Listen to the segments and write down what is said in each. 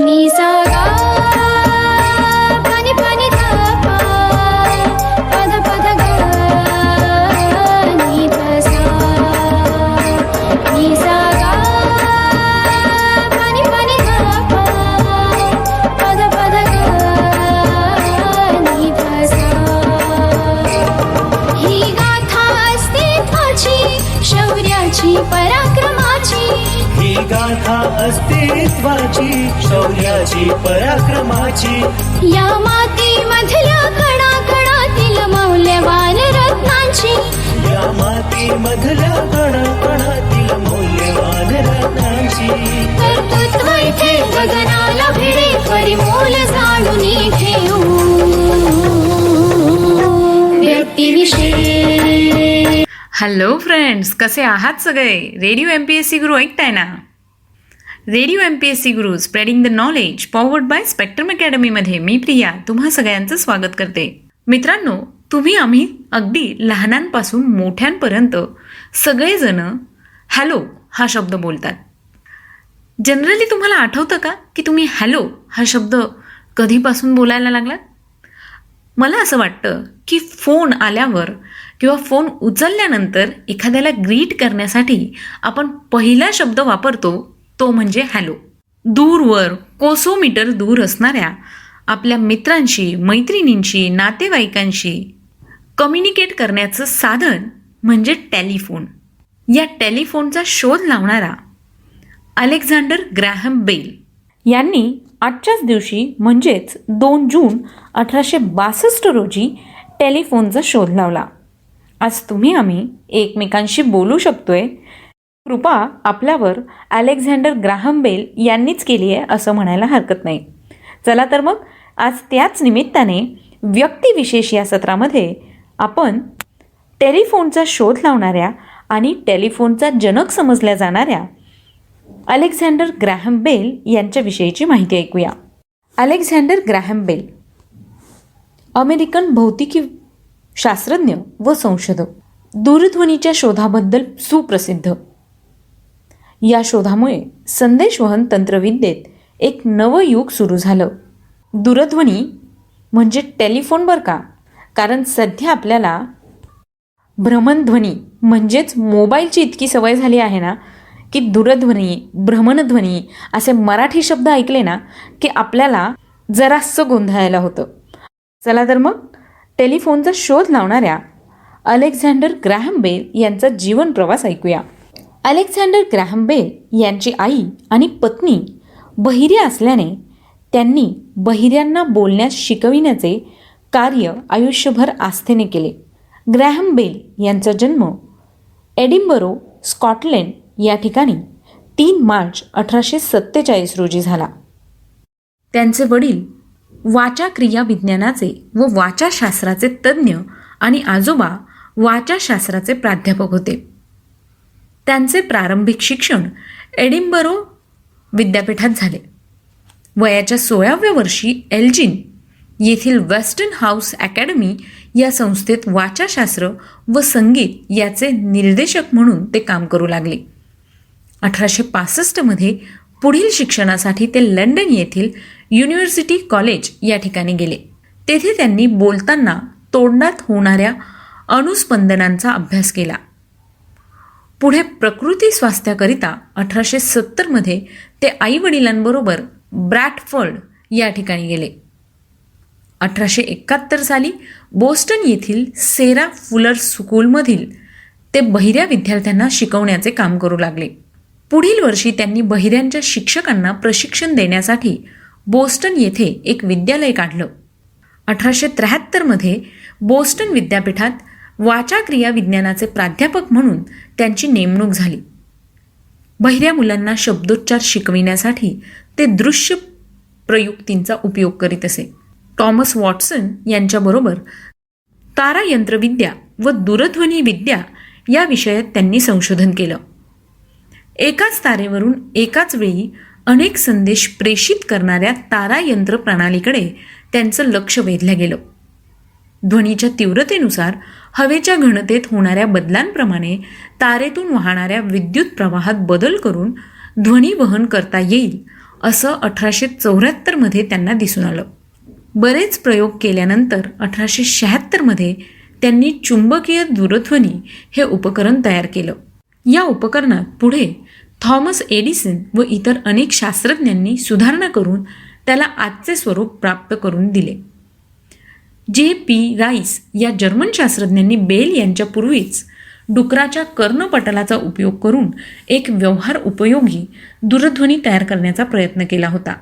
नि अस्तित्वाची शौर्याची पराक्रमाची. या मातीमधल्या कणा कणातील मौल्यवान रत्नांची. या माती मधल्या कणाकणातील मौल्यवान रत्नांची. कर्तृत्व इथे गगनाला भिडे परिमोल जाणून ठेवू हॅलो फ्रेंड्स कसे आहात सगळे? Radio M P S C Guru ऐकताय ना? Radio M P S C Guru spreading the knowledge powered by spectrum अकॅडमीमध्ये मी प्रिया तुम्हा सगळ्यांचं स्वागत करते. मित्रांनो तुम्ही आम्ही अगदी लहानांपासून मोठ्यांपर्यंत सगळेजण हॅलो हा शब्द बोलतात. जनरली तुम्हाला आठवतं का की तुम्ही हॅलो हा शब्द कधीपासून बोलायला लागलात? मला असं वाटतं की फोन आल्यावर किंवा फोन उचलल्यानंतर एखाद्याला ग्रीट करण्यासाठी आपण पहिला शब्द वापरतो तो म्हणजे हॅलो. दूरवर कोसोमीटर दूर असणाऱ्या आपल्या मित्रांशी मैत्रिणींशी नातेवाईकांशी कम्युनिकेट करण्याचं साधन म्हणजे टेलिफोन. या टेलिफोनचा शोध लावणारा अलेक्झांडर ग्रॅहम बेल यांनी आजच्याच दिवशी म्हणजेच दोन जून अठराशे बासष्ट रोजी टेलिफोनचा शोध लावला. आज तुम्ही आम्ही एकमेकांशी बोलू शकतोय कृपा आपल्यावर अलेक्झांडर ग्राहम बेल यांनीच केली आहे असं म्हणायला हरकत नाही. चला तर मग आज त्याच निमित्ताने व्यक्तिविशेष या सत्रामध्ये आपण टेलिफोनचा शोध लावणाऱ्या आणि टेलिफोनचा जनक समजल्या जाणाऱ्या अलेक्झांडर ग्रॅहम बेल यांच्याविषयीची माहिती ऐकूया. अलेक्झांडर ग्रॅहम बेल अमेरिकन भौतिकी शास्त्रज्ञ व संशोधक दूरध्वनीच्या शोधाबद्दल सुप्रसिद्ध. या शोधामुळे संदेशवहन तंत्रविद्येत एक नवं युग सुरू झालं. दूरध्वनी म्हणजे टेलिफोन बरं का? कारण सध्या आपल्याला भ्रमणध्वनी म्हणजेच मोबाईलची इतकी सवय झाली आहे ना की दूरध्वनी भ्रमणध्वनी असे मराठी शब्द ऐकले ना की आपल्याला जरासं गोंधळायला होतं. चला तर मग टेलिफोनचा शोध लावणाऱ्या अलेक्झांडर ग्रॅहम बेल यांचा जीवन प्रवास ऐकूया. अलेक्झांडर ग्रॅहम बेल यांची आई आणि पत्नी बहिऱ्या असल्याने त्यांनी बहिऱ्यांना बोलण्यास शिकविण्याचे कार्य आयुष्यभर आस्थेने केले. ग्रॅहम बेल यांचा जन्म एडिंबरो स्कॉटलंड या ठिकाणी तीन मार्च अठराशे सत्तेचाळीस रोजी झाला. त्यांचे वडील वाचा क्रिया विज्ञानाचे व वाचाशास्त्राचे तज्ज्ञ आणि आजोबा वाचाशास्त्राचे प्राध्यापक होते. त्यांचे प्रारंभिक शिक्षण एडिंबरो विद्यापीठात झाले. वयाच्या सोळाव्या वर्षी एल्जिन येथील वेस्टर्न हाऊस अकॅडमी या संस्थेत वाचाशास्त्र व संगीत याचे निर्देशक म्हणून ते काम करू लागले. अठराशे पासष्टमध्ये पुढील शिक्षणासाठी ते लंडन येथील युनिव्हर्सिटी कॉलेज या ठिकाणी गेले. तेथे त्यांनी बोलताना तोंडात होणाऱ्या अणुस्पंदनांचा अभ्यास केला. पुढे प्रकृती स्वास्थ्याकरिता अठराशे सत्तरमध्ये ते आई वडिलांबरोबर ब्रॅटफर्ड या ठिकाणी गेले. अठराशे एकाहत्तर साली बोस्टन येथील सेरा फुलर स्कूलमधील ते बहिऱ्या विद्यार्थ्यांना शिकवण्याचे काम करू लागले. पुढील वर्षी त्यांनी बहिऱ्यांच्या शिक्षकांना प्रशिक्षण देण्यासाठी बोस्टन येथे एक विद्यालय काढलं. अठराशे त्र्याहत्तरमध्ये बोस्टन विद्यापीठात वाचा क्रिया विज्ञानाचे प्राध्यापक म्हणून त्यांची नेमणूक झाली. बहिऱ्या मुलांना शब्दोच्चार शिकविण्यासाठी ते दृश्य प्रयुक्तींचा उपयोग करीत असे. टॉमस वॉटसन यांच्याबरोबर तारायंत्रविद्या व दूरध्वनी विद्या या विषयात त्यांनी संशोधन केलं. एकाच तारेवरून एकाच वेळी अनेक संदेश प्रेषित करणाऱ्या तारायंत्र प्रणालीकडे त्यांचं लक्ष वेधलं गेलं. ध्वनीच्या तीव्रतेनुसार हवेच्या घनतेत होणाऱ्या बदलांप्रमाणे तारेतून वाहणाऱ्या विद्युत प्रवाहात बदल करून ध्वनी वहन करता येईल असं अठराशे चौऱ्याहत्तरमध्ये त्यांना दिसून आलं. बरेच प्रयोग केल्यानंतर अठराशे शहात्तरमध्ये त्यांनी चुंबकीय दूरध्वनी हे उपकरण तयार केलं. या उपकरणात पुढे थॉमस एडिसन व इतर अनेक शास्त्रज्ञांनी सुधारणा करून त्याला आजचे स्वरूप प्राप्त करून दिले. जे पी राईस या जर्मन शास्त्रज्ञांनी बेल यांच्यापूर्वीच डुकराच्या कर्णपटलाचा उपयोग करून एक व्यवहार उपयोगी दूरध्वनी तयार करण्याचा प्रयत्न केला होता.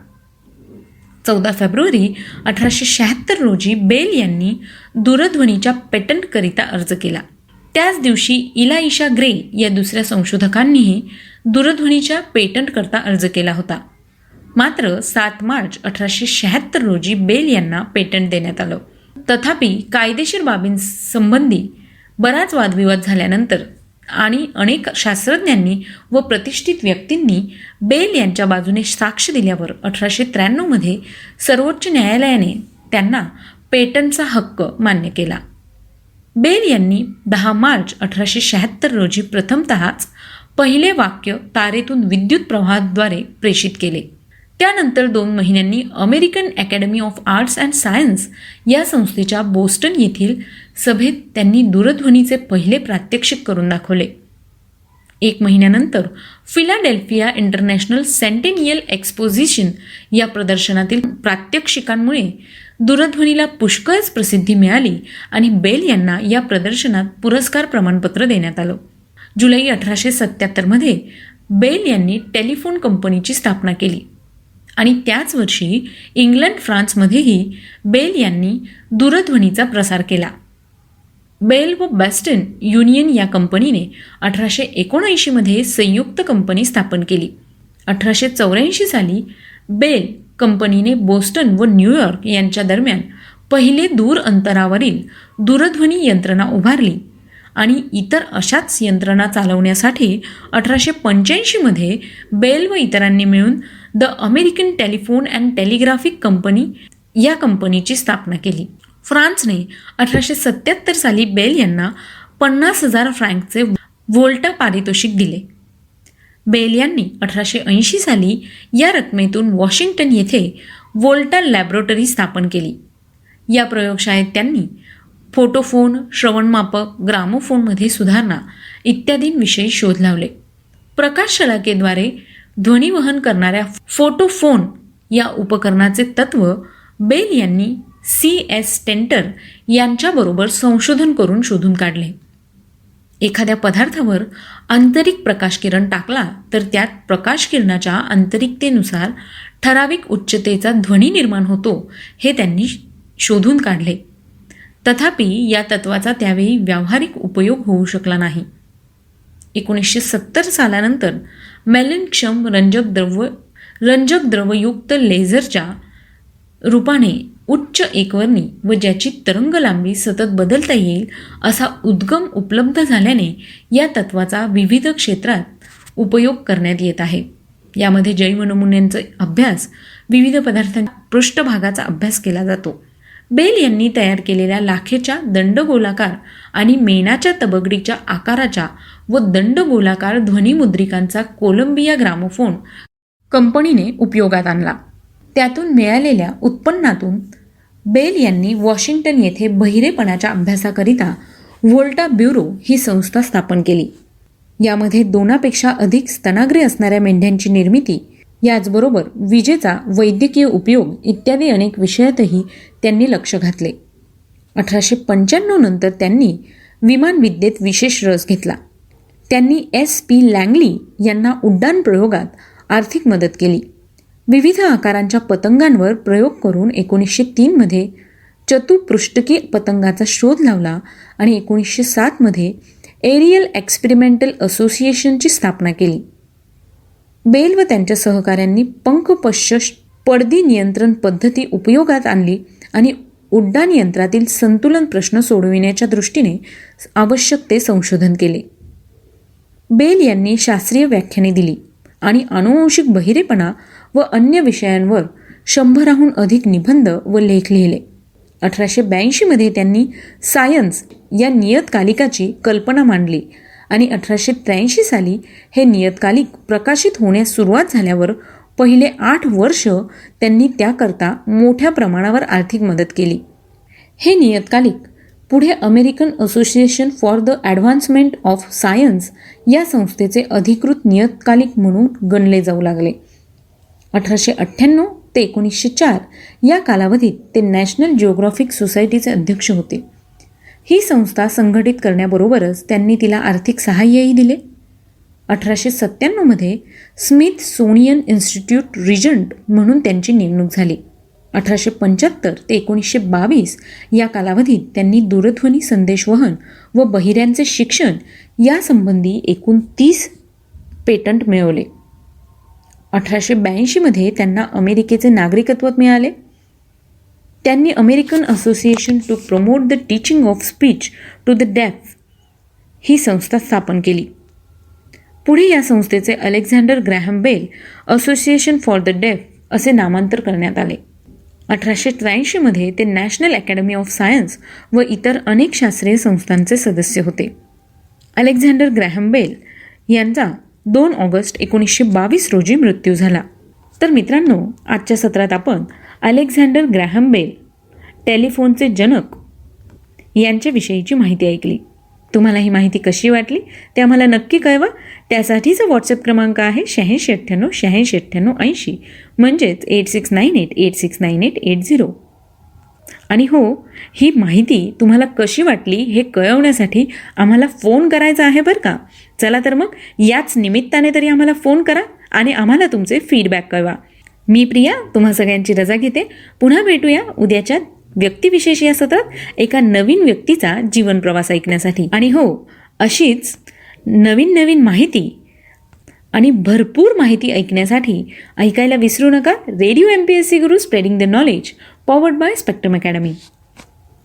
चौदा फेब्रुवारी अठराशे शहात्तर रोजी बेल यांनी दूरध्वनीच्या पेटंटकरिता अर्ज केला. त्याच दिवशी इलाईशा ग्रे या दुसऱ्या संशोधकांनीही दूरध्वनीच्या पेटंटकरता अर्ज केला होता. मात्र सात मार्च अठराशे शहात्तर रोजी बेल यांना पेटंट देण्यात आलं. तथापि कायदेशीर बाबींसंबंधी बराच वादविवाद झाल्यानंतर आणि अनेक शास्त्रज्ञांनी व प्रतिष्ठित व्यक्तींनी बेल यांच्या बाजूने साक्ष दिल्यावर अठराशे त्र्याण्णवमध्ये सर्वोच्च न्यायालयाने त्यांना पेटंटचा हक्क मान्य केला. बेल यांनी दहा मार्च अठराशे शहात्तर रोजी प्रथमतःच पहिले वाक्य तारेतून विद्युत प्रवाहाद्वारे प्रेषित केले. त्यानंतर दोन महिन्यांनी American academy of arts and science या संस्थेच्या बोस्टन येथील सभेत त्यांनी दूरध्वनीचे पहिले प्रात्यक्षिक करून दाखवले. एक महिन्यानंतर फिलाडेल्फिया इंटरनॅशनल सेंटेनियल एक्सपोजिशन या प्रदर्शनातील प्रात्यक्षिकांमुळे दूरध्वनीला पुष्कळच प्रसिद्धी मिळाली आणि बेल यांना या प्रदर्शनात पुरस्कार प्रमाणपत्र देण्यात आलं. जुलै अठराशे सत्याहत्तरमध्ये बेल यांनी टेलिफोन कंपनीची स्थापना केली. आणि त्याच वर्षी इंग्लंड फ्रान्समध्येही बेल यांनी दूरध्वनीचा प्रसार केला. बेल व बेस्टन युनियन या कंपनीने अठराशे एकोणऐंशीमध्ये संयुक्त कंपनी स्थापन केली. अठराशे चौऱ्याऐंशी साली बेल कंपनीने बोस्टन व न्यूयॉर्क यांच्या दरम्यान पहिले दूर अंतरावरील दूरध्वनी यंत्रणा उभारली आणि इतर अशाच यंत्रणा चालवण्यासाठी अठराशे पंच्याऐंशीमध्ये बेल व इतरांनी मिळून the American telephone and telegraphic company या कंपनीची स्थापना केली. फ्रान्सने अठराशे सत्याहत्तर साली बेल यांना पन्नास हजार फ्रँकचे वोल्टा पारितोषिक दिले. बेल यांनी अठराशे ऐंशी साली या रकमेतून वॉशिंग्टन येथे वोल्टा लॅबोरेटरी स्थापन केली. या प्रयोगशाळेत त्यांनी फोटोफोन श्रवणमापक ग्रामोफोनमध्ये सुधारणा इत्यादींविषयी शोध लावले. प्रकाश शलाकेद्वारे ध्वनिवहन करणाऱ्या फोटोफोन या उपकरणाचे तत्व बेल यांनी सी एस टेंटर यांच्याबरोबर संशोधन करून शोधून काढले. एखाद्या पदार्थावर आंतरिक प्रकाशकिरण टाकला तर त्यात प्रकाशकिरणाच्या आंतरिकतेनुसार ठराविक उच्चतेचा ध्वनी निर्माण होतो हे त्यांनी शोधून काढले. तथापि या तत्वाचा त्यावेळी व्यावहारिक उपयोग होऊ शकला नाही. एकोणीसशे सत्तर सालानंतर मेलिनक्षम रंजक द्रव रंजक द्रवयुक्त लेझरच्या रूपाने उच्च एकवर्णी व ज्याची तरंग लांबी सतत बदलता येईल असा उद्गम उपलब्ध झाल्याने या तत्वाचा विविध क्षेत्रात उपयोग करण्यात येत आहे. यामध्ये जैव नमुन्यांचा अभ्यास विविध पदार्थांच्या पृष्ठभागाचा अभ्यास केला जातो. बेल यांनी तयार केलेल्या लाखेच्या दंडगोलाकार आणि मेणाच्या तबगडीच्या आकाराच्या व दंडगोलाकार ध्वनिमुद्रिकांचा कोलंबिया ग्रामोफोन कंपनीने उपयोगात आणला. त्यातून मिळालेल्या उत्पन्नातून बेल यांनी वॉशिंग्टन येथे बहिरेपणाच्या अभ्यासाकरिता व्होल्टा ब्युरो ही संस्था स्थापन केली. यामध्ये दोनापेक्षा अधिक स्तनाग्रे असणाऱ्या मेंढ्यांची निर्मिती याचबरोबर विजेचा वैद्यकीय उपयोग इत्यादी अनेक विषयातही त्यांनी लक्ष घातले. अठराशे पंच्याण्णव नंतर त्यांनी विमानविद्येत विशेष रस घेतला. त्यांनी एस पी लँगली यांना उड्डाण प्रयोगात आर्थिक मदत केली. विविध आकारांच्या पतंगांवर प्रयोग करून एकोणीसशे तीनमध्ये चतुपृष्ठकी पतंगाचा शोध लावला आणि एकोणीसशे सातमध्ये एरियल एक्सपेरिमेंटल असोसिएशनची स्थापना केली. बेल व त्यांच्या सहकाऱ्यांनी पंखपश्च पडदी नियंत्रण पद्धती उपयोगात आणली आणि उड्डाण यंत्रातील संतुलन प्रश्न सोडविण्याच्या दृष्टीने आवश्यक ते संशोधन केले. बेल यांनी शास्त्रीय व्याख्याने दिली आणि अनुवंशिक बहिरेपणा व अन्य विषयांवर शंभराहून अधिक निबंध व लेख लिहिले. अठराशे ब्याऐंशीमध्ये त्यांनी सायन्स या नियतकालिकाची कल्पना मांडली आणि अठराशे त्र्याऐंशी साली हे नियतकालिक प्रकाशित होण्यास सुरुवात झाल्यावर पहिले आठ वर्ष त्यांनी त्याकरता मोठ्या प्रमाणावर आर्थिक मदत केली. हे नियतकालिक पुढे American association for the advancement of science या संस्थेचे अधिकृत नियतकालिक म्हणून गणले जाऊ लागले. अठराशे अठ्ठ्याण्णव ते एकोणीसशे चार या कालावधीत ते नॅशनल जिओग्राफिक सोसायटीचे अध्यक्ष होते. ही संस्था संघटित करण्याबरोबरच त्यांनी तिला आर्थिक सहाय्यही दिले. अठराशे सत्त्याण्णवमध्ये स्मिथ सोनियन इन्स्टिट्यूट रिजंट म्हणून त्यांची नेमणूक झाली. अठराशे पंच्याहत्तर ते एकोणीसशे बावीस या कालावधीत त्यांनी दूरध्वनी संदेशवहन व बहिऱ्यांचे शिक्षण यासंबंधी एकूण तीस पेटंट मिळवले. अठराशे ब्याऐंशीमध्ये त्यांना अमेरिकेचे नागरिकत्व मिळाले. त्यांनी American association to promote the teaching of speech to the deaf ही संस्था स्थापन केली. पुढे या संस्थेचे Alexander Graham Bell association for the deaf असे नामांतर करण्यात आले. अठराशे त्र्याऐंशीमध्ये ते नॅशनल अकॅडमी ऑफ सायन्स व इतर अनेक शास्त्रीय संस्थांचे सदस्य होते. अलेक्झांडर ग्रॅहम बेल यांचा दोन ऑगस्ट एकोणीसशे बावीस रोजी मृत्यू झाला. तर मित्रांनो आजच्या सत्रात आपण अलेक्झांडर ग्रॅहम बेल टेलिफोनचे जनक यांच्याविषयीची माहिती ऐकली. तुम्हाला ही माहिती कशी वाटली ते आम्हाला नक्की कळवा. त्यासाठीचा व्हॉट्सअप क्रमांक आहे शहाऐंशी अठ्ठ्याण्णव शहाऐंशी अठ्ठ्याण्णव ऐंशी. म्हणजेच eight six nine eight eight six nine eight eight zero आणि हो ही माहिती तुम्हाला कशी वाटली हे कळवण्यासाठी आम्हाला फोन करायचा आहे बरं का? चला तर मग याच निमित्ताने तरी आम्हाला फोन करा आणि आम्हाला तुमचे फीडबॅक कळवा. मी प्रिया तुम्हा सगळ्यांची रजा घेते. पुन्हा भेटूया उद्याच्या व्यक्तिविशेष या सतत एका नवीन व्यक्तीचा जीवन प्रवास ऐकण्यासाठी. आणि हो अशीच नवीन नवीन माहिती आणि भरपूर माहिती ऐकण्यासाठी ऐकायला विसरू नका. Radio M P S C Guru spreading the knowledge powered by spectrum academy